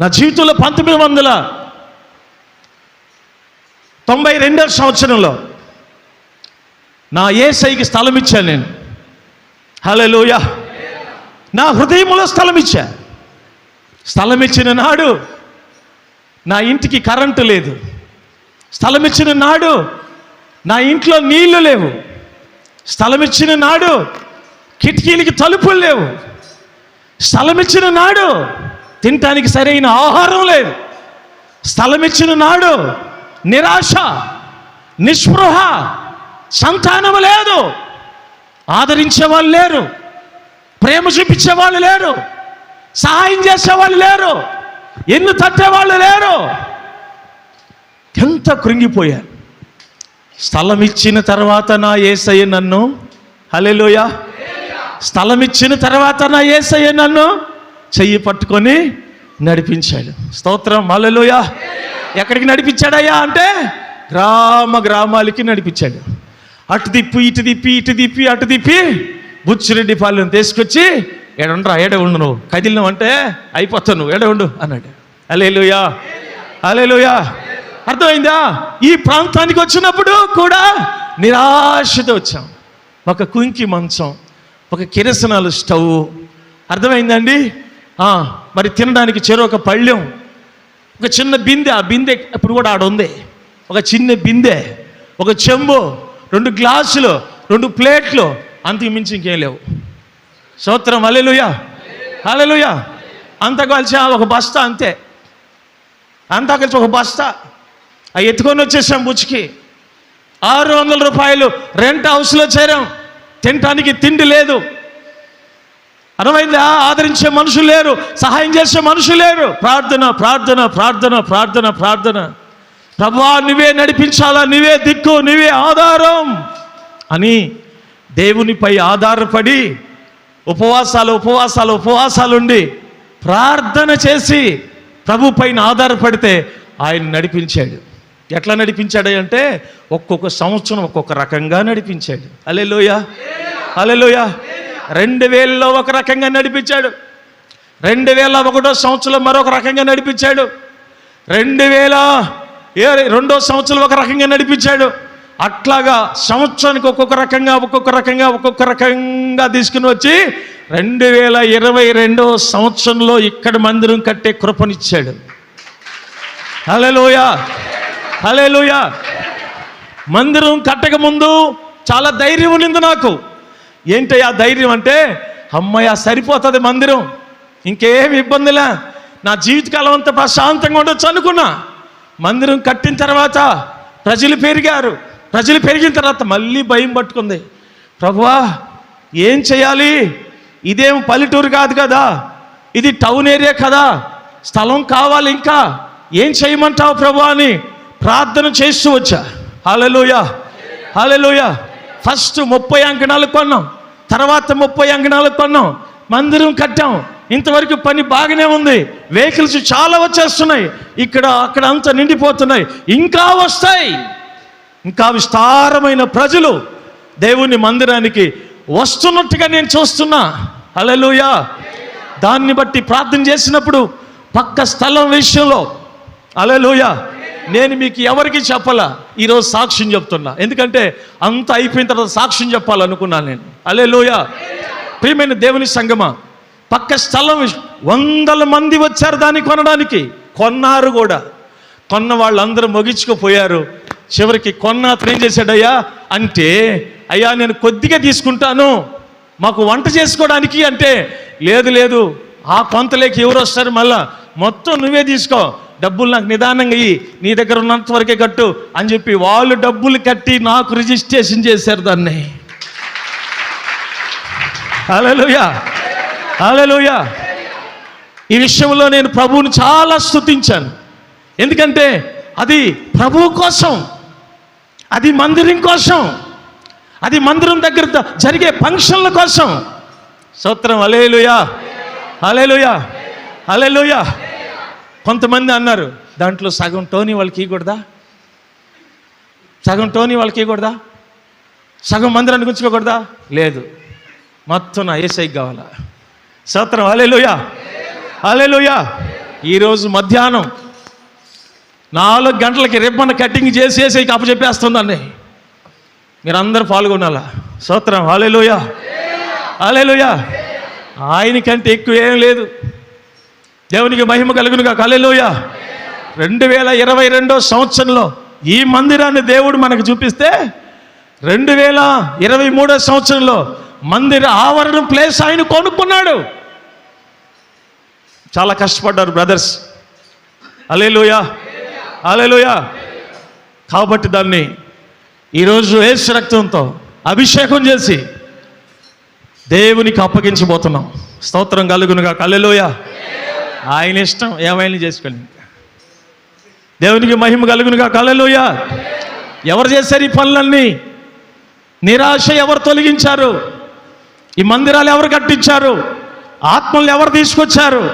నా జీవితంలో పంతొమ్మిది వందల తొంభై రెండవ సంవత్సరంలో నా ఏసైకి స్థలం ఇచ్చాను నేను. హలో లోయ నా హృదయంలో స్థలం ఇచ్చా. స్థలం ఇచ్చిన నాడు నా ఇంటికి కరెంటు లేదు. స్థలం ఇచ్చిన నాడు నా ఇంట్లో నీళ్ళు లేవు. స్థలం ఇచ్చిన నాడు కిటికీలకి తలుపులు లేవు. స్థలం ఇచ్చిన నాడు తినటానికి సరైన ఆహారం లేదు. స్థలం ఇచ్చిన నాడు నిరాశ నిస్పృహ సంతానం లేదు. ఆదరించే వాళ్ళు లేరు. ప్రేమ చూపించే వాళ్ళు లేరు. సహాయం చేసే వాళ్ళు లేరు. ఎన్ను తట్టే వాళ్ళు లేరు. ఎంత కృంగిపోయారు. స్థలం ఇచ్చిన తర్వాత నా ఏసయ్య నన్ను హలెలోయ స్థలం ఇచ్చిన తర్వాత నా ఏసయ్య నన్ను చెయ్యి పట్టుకొని నడిపించాడు. స్తోత్రం హలెలోయ ఎక్కడికి నడిపించాడయ్యా అంటే గ్రామ గ్రామాలకి నడిపించాడు. అటు తిప్పి ఇటు తిప్పి ఇటు తిప్పి అటు తిప్పి బుచ్చిరెడ్డి పాలెం తీసుకొచ్చి ఏడుండ్రా ఏడ ఉండు నువ్వు. కదిలినావు అంటే అయిపోతావు నువ్వు ఎడ ఉండు అన్నాడు. అలేలుయా అలేలుయా అర్థమైందా? ఈ ప్రాంతానికి వచ్చినప్పుడు కూడా నిరాశతో వచ్చాం. ఒక కుంకి మంచం ఒక కిరసనాలు స్టవ్ అర్థమైందండి మరి తినడానికి చెరొక పళ్ళెం. ఒక చిన్న బిందె ఆ బిందె ఇప్పుడు కూడా ఆడ ఉంది. ఒక చిన్న బిందె ఒక చెంబు రెండు గ్లాసులు రెండు ప్లేట్లు అంతకు మించి ఇంకేం లేవు. సూత్రం అలెలుయా అలెలుయా అంత కలిసి ఆ ఒక బస్తా అంతే. అంతా కలిసి ఒక బస్తా. ఆ ఎత్తుకొని వచ్చేసాం బుచ్చికి ఆరు వందల రూపాయలు రెంట్ హౌస్లో చేరాం. తినటానికి తిండి లేదు. అర్థమైందా? ఆదరించే మనుషులు లేరు సహాయం చేసే మనుషులు లేరు. ప్రార్థన ప్రార్థన ప్రార్థన ప్రార్థన ప్రార్థన. ప్రభా నువ్వే నడిపించాలా? నువ్వే దిక్కు నువ్వే ఆధారం అని దేవునిపై ఆధారపడి ఉపవాసాలు ఉపవాసాలు ఉపవాసాలు ఉండి ప్రార్థన చేసి ప్రభు పైన ఆధారపడితే ఆయన నడిపించాడు. ఎట్లా నడిపించాడు అంటే ఒక్కొక్క సంవత్సరం ఒక్కొక్క రకంగా నడిపించాడు. అలెలోయ అలెలోయ రెండు వేలలో ఒక రకంగా నడిపించాడు. రెండు వేల ఒకటో సంవత్సరం మరొక రకంగా నడిపించాడు. రెండు వేల ఏ రెండో సంవత్సరం ఒక రకంగా నడిపించాడు. అట్లాగా సంవత్సరానికి ఒక్కొక్క రకంగా ఒక్కొక్క రకంగా ఒక్కొక్క రకంగా తీసుకుని వచ్చి రెండు వేల ఇరవై రెండో సంవత్సరంలో ఇక్కడ మందిరం కట్టే కృపనిచ్చాడు. హలోయ హలోయ మందిరం కట్టక ముందు చాలా ధైర్యం ఉండింది నాకు. ఏంటయ్యా ధైర్యం అంటే? అమ్మయ్య సరిపోతుంది మందిరం. ఇంకేం ఇబ్బందిలే. నా జీవితకాలం అంతా ప్రశాంతంగా ఉండొచ్చు అనుకున్నా. మందిరం కట్టిన తర్వాత ప్రజలు పెరిగారు. ప్రజలు పెరిగిన తర్వాత మళ్ళీ భయం పట్టుకుంది. ప్రభువా ఏం చేయాలి? ఇదేం పల్లెటూరు కాదు కదా. ఇది టౌన్ ఏరియా కదా. స్థలం కావాలి ఇంకా. ఏం చేయమంటావు ప్రభు అని ప్రార్థన చేస్తూ వచ్చా. హాలలోయ. హాలలోయ. ఫస్ట్ ముప్పై అంకణాలు కొన్నాం. తర్వాత ముప్పై అంకణాలు కొన్నాం. మందిరం కట్టాం. ఇంతవరకు పని బాగానే ఉంది. వెహికల్స్ చాలా వచ్చేస్తున్నాయి. ఇక్కడ అక్కడ అంతా నిండిపోతున్నాయి. ఇంకా వస్తాయి. ఇంకా విస్తారమైన ప్రజలు దేవుని మందిరానికి వస్తున్నట్టుగా నేను చూస్తున్నా. అలలుయా దాన్ని బట్టి ప్రార్థన చేసినప్పుడు పక్క స్థలం విషయంలో. అలలుయా నేను మీకు ఎవరికి చెప్పాలా? ఈరోజు సాక్ష్యం చెప్తున్నా. ఎందుకంటే అంత అయిపోయిన తర్వాత సాక్ష్యం చెప్పాలనుకున్నాను నేను. అలే లోయ ప్రియమైన దేవుని సంగమా పక్క స్థలం వందల మంది వచ్చారు దాన్ని కొనడానికి. కొన్నారు కూడా. కొన్న వాళ్ళందరూ మొగించుకుపోయారు. చివరికి కొన్న అతను ఏం చేశాడయ్యా? అంటే అయ్యా నేను కొద్దిగా తీసుకుంటాను. మాకు వంట చేసుకోవడానికి అంటే లేదు లేదు. ఆ కొంతలేకి ఎవరు వస్తారు మళ్ళా? మొత్తం నువ్వే తీసుకో. డబ్బులు నాకు నిదానంగా ఇయ్యి. నీ దగ్గర ఉన్నంత వరకే కట్టు అని చెప్పి వాళ్ళు డబ్బులు కట్టి నాకు రిజిస్ట్రేషన్ చేశారు దాన్ని. హల్లెలూయా. హల్లెలూయా. ఈ విషయంలో నేను ప్రభువుని చాలా స్థుతించాను ఎందుకంటే అది ప్రభువు కోసం అది మందిరం కోసం అది మందిరం దగ్గర జరిగే ఫంక్షన్ల కోసం. సూత్రం అలేలుయా అలేలుయా అలేలుయా కొంతమంది అన్నారు దాంట్లో సగం టోనీ వాళ్ళకి ఇవ్వకూడదా? సగం టోనీ వాళ్ళకి ఇవ్వకూడదా? సగం మందిరాన్ని గుంచుకోకూడదా? లేదు మొత్తం నా ఏసైకి కావాలా. సూత్రం అలేలుయా అలేలుయా ఈరోజు మధ్యాహ్నం నాలుగు గంటలకి రిబ్బన్ కటింగ్ చేసి ఏసైకి అప్పచెప్పేస్తుందండి మీరందరూ పాల్గొనాలా? సూత్రం అలేలుయా అలేలుయా ఆయనకంటే ఎక్కువ ఏం లేదు. దేవునికి మహిమ కలుగునుగా. కలెలోయ రెండు వేల ఇరవై రెండో సంవత్సరంలో ఈ మందిరాన్ని దేవుడు మనకు చూపిస్తే రెండు వేల ఇరవై మూడో సంవత్సరంలో మందిర ఆవరణ ప్లేస్ ఆయన కొనుక్కున్నాడు. చాలా కష్టపడ్డారు బ్రదర్స్. అలేలుయా అలేలుయా కాబట్టి దాన్ని ఈరోజు ఏసు రక్తంతో అభిషేకం చేసి దేవునికి అప్పగించబోతున్నాం. స్తోత్రం కలుగునుగా కల్లెలోయ ఆయన ఇష్టం ఏమైనా చేసుకోండి. దేవునికి మహిమ కలుగునుగా కల్లెలోయ ఎవరు చేశారు ఈ పనులన్నీ? నిరాశ ఎవరు తొలగించారు? ఈ మందిరాలు ఎవరు కట్టించారు? ఆత్మలు ఎవరు తీసుకొచ్చారు?